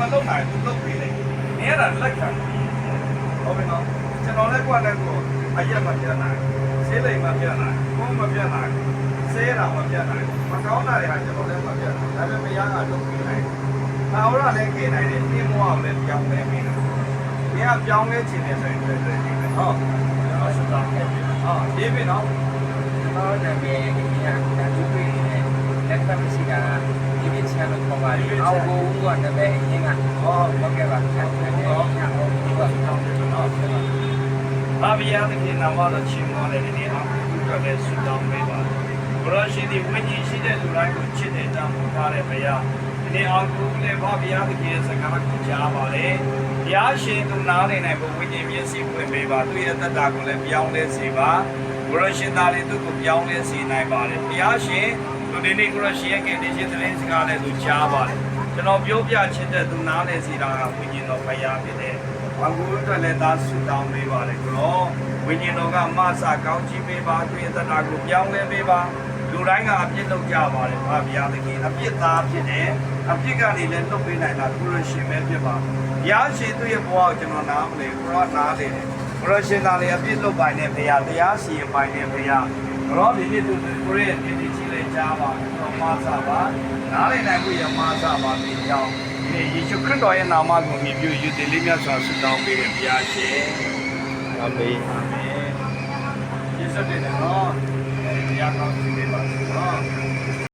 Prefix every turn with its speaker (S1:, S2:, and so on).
S1: မလုပ်နိုင်ဘူးလုပ်ပြီးလေနင်းရတာလက်ခံဟုတ်ပြီနော်ကျွန်တော်လည်းကွက်လည်းကိုအရက်မပြတ်နိုင်ဆေးလိမ်မပြတ်နိုင်ဘုံမပြတ်နိုင်ဆေးတာမပြတ်နိုင်မကောင်းတာတွေဟာကျွန်တော်လည်းမပြတ်နိုင်ဒါပေမဲ့မရကလုပ်ပြီးနိုင်သာဝရလည်းกินနိုင်တယ်ဒီမောကလည်းပြောင်းလဲပြီးတယ်ဒီကပြောင်းလဲခြင်းနဲ့ဆိုရင်တွေ့တွေ့နေတယ်ဟုတ်ကျွန်တော်စတာခဲ့ပြီဟုတ်ဒီပြီနော်
S2: တော့နာမည်ကြီးကဒါသူပေးနေလက်ဖက်မရှိတာ ဒီနေ့ချမ်းလို့ခေါ်ပါလိမ့်အောင်ကိုဦးကနာမည်အရင်ကဟောဟုတ်ကဲ့ပါဆက်နေတယ်ဟောဟုတ်ကဲ့ပါဟုတ်ကဲ့ပါ
S1: ဘာဘုရားသခင်နာမတော်ချီးမွမ်းတဲ့ဒီနေ့အောင်ဘုရားလည်းဆုတောင်းပေးပါဘုရားရှင်ဒီဝိညာဉ်ရှိတဲ့လူတိုင်းကိုချစ်တဲ့တန်ဖိုးထားတဲ့ဘုရားဒီနေ့အောင်ဘုလည်းဘာဘုရားသခင်ရဲ့စကားကိုကြားပါလေဘုရားရှင်သူနားနေနိုင်ဖို့ဝိညာဉ်မျက်စိဖွင့်ပေးပါသူရဲ့တတ်တာကိုလည်းပြောင်းလဲစေပါဘုရားရှင်သားလေးသူ့ကိုပြောင်းလဲစေနိုင်ပါလေဘုရားရှင် သူဒီနေ့ဘုရားရှင်ရဲ့ကယ်တင်ရှင်သတင်းစကားလည်းသူကြားပါလေကျွန်တော်ပြောပြချင်တဲ့သူနားလဲစီတာကဝိညာဉ်တော်ဘုရားဖြစ်တယ်။ဘာကိုအတွက်လည်းသာဆုတောင်းပေးပါလေကိုရောဝိညာဉ်တော်ကမဆာကောင်းချီးပေးပါသူရဲ့တဏှာကိုပြောင်းလဲပေးပါလူတိုင်းကအပြစ်လုပ်ကြပါလေ။ဘာဘုရားသခင်အပြစ်သားဖြစ်တယ်။အပြစ်ကနေလည်းလွတ်ပေးနိုင်တာကိုရရှင်ပဲဖြစ်ပါ။ဘုရားရှင်သူ့ရဲ့ဘဝကိုကျွန်တော်နားမလဲကိုရောနားလေတယ်။ကိုရရှင်သားလေးအပြစ်လုပ်ပိုင်တဲ့ဘုရားတရားစီရင်ပိုင်တဲ့ဘုရား ကိုရောဒီနေ့သူကိုရဲ့ဒီနေ့ကြီးလေးကြားပါတော့မဆာပါနားလေနိုင်ကိုရမဆာပါပြီးကြောင်းဒီယေရှုခရစ်တော်ရဲ့နာမကိုမြည်ပြုယူတယ်လေးမြတ်စွာဆုတောင်းပေးတဲ့ဘုရားရှင်အာမင်အာမင်ယေရှုတည်တယ်နော်ဘုရားကောင်းချီးပေးပါစေနော်